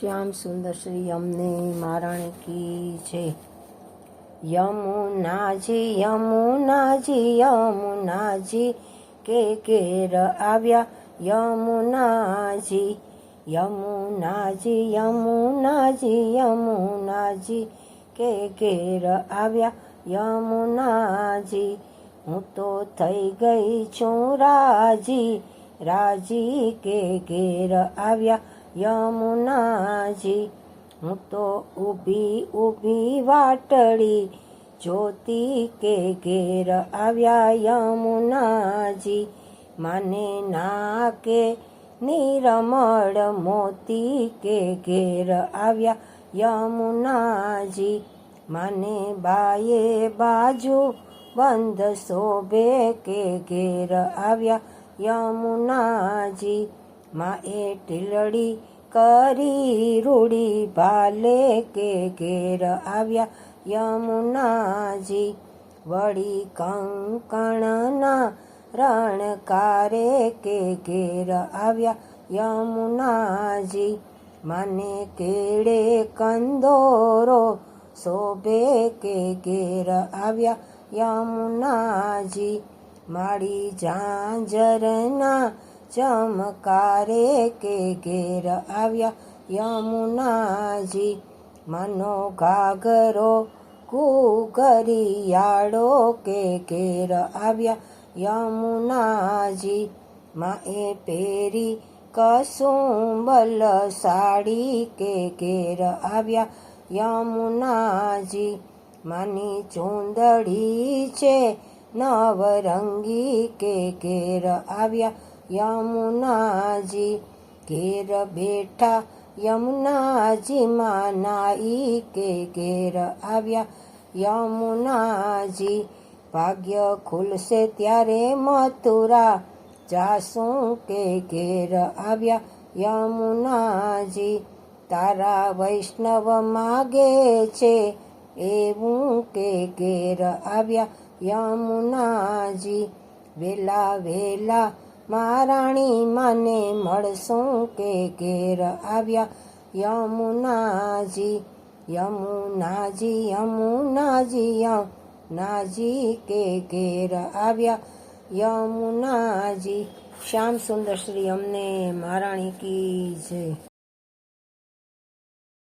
શ્યામ સુંદર શ્રી અમને મારણ કી છે. યમુનાજી યમુનાજી યમુનાજી કે ઘેર આવ્યા? યમુનાજી યમુનાજી યમુનાજી યમુનાજી કે ઘેર આવ્યા? યમુનાજી હું તો થઈ ગઈ છું રાજી રાજી કે ઘેર આવ્યા? યમુનાજી, હું તો ઊભી ઊભી વાટડી જ્યોતિ કે ઘેર આવ્યા યમુનાજી. માને નાકે નિરમળ મોતી કે ઘેર આવ્યા યમુનાજી. માને બાયે બાજુ બંધ શોભે કે ઘેર આવ્યા યમુનાજી. માં એ ટીલડી કરી રૂડી ભાલે કે ઘેર આવ્યા યમુનાજી. વળી કંકણના રણકારે કે ઘેર આવ્યા યમુનાજી. મને કેળે કંદોરો શોભે કે ઘેર આવ્યા યમુનાજી. મારી ઝાંઝરના ચમકારે કે ઘેર આવ્યા યમુનાજી. મનો ઘાઘરો કુકરિયાળો કે ઘેર આવ્યા યમુનાજી. માએ એ પહેરી કસુંબલ સાડી કે ઘેર આવ્યા યમુનાજી. માની ચૂંદડી છે નવરંગી કે ઘેર આવ્યા યમુનાજી ઘેર બેઠા યમુનાજી માં નાઈ કે ઘેર આવ્યા યમુનાજી ભાગ્ય ખુલશે ત્યારે મથુરા જાસું કે ઘેર આવ્યા યમુનાજી તારા વૈષ્ણવ માગે છે એવું કે ઘેર આવ્યા યમુનાજી વેલા વેલા મારાણી મને મળશું કે ઘેર આવ્યા? યમુનાજી યમુનાજી યમુનાજી યમુનાજી કે ઘેર આવ્યા? યમુનાજી, શ્યામ સુંદર શ્રી અમને મહારાણી કી જય.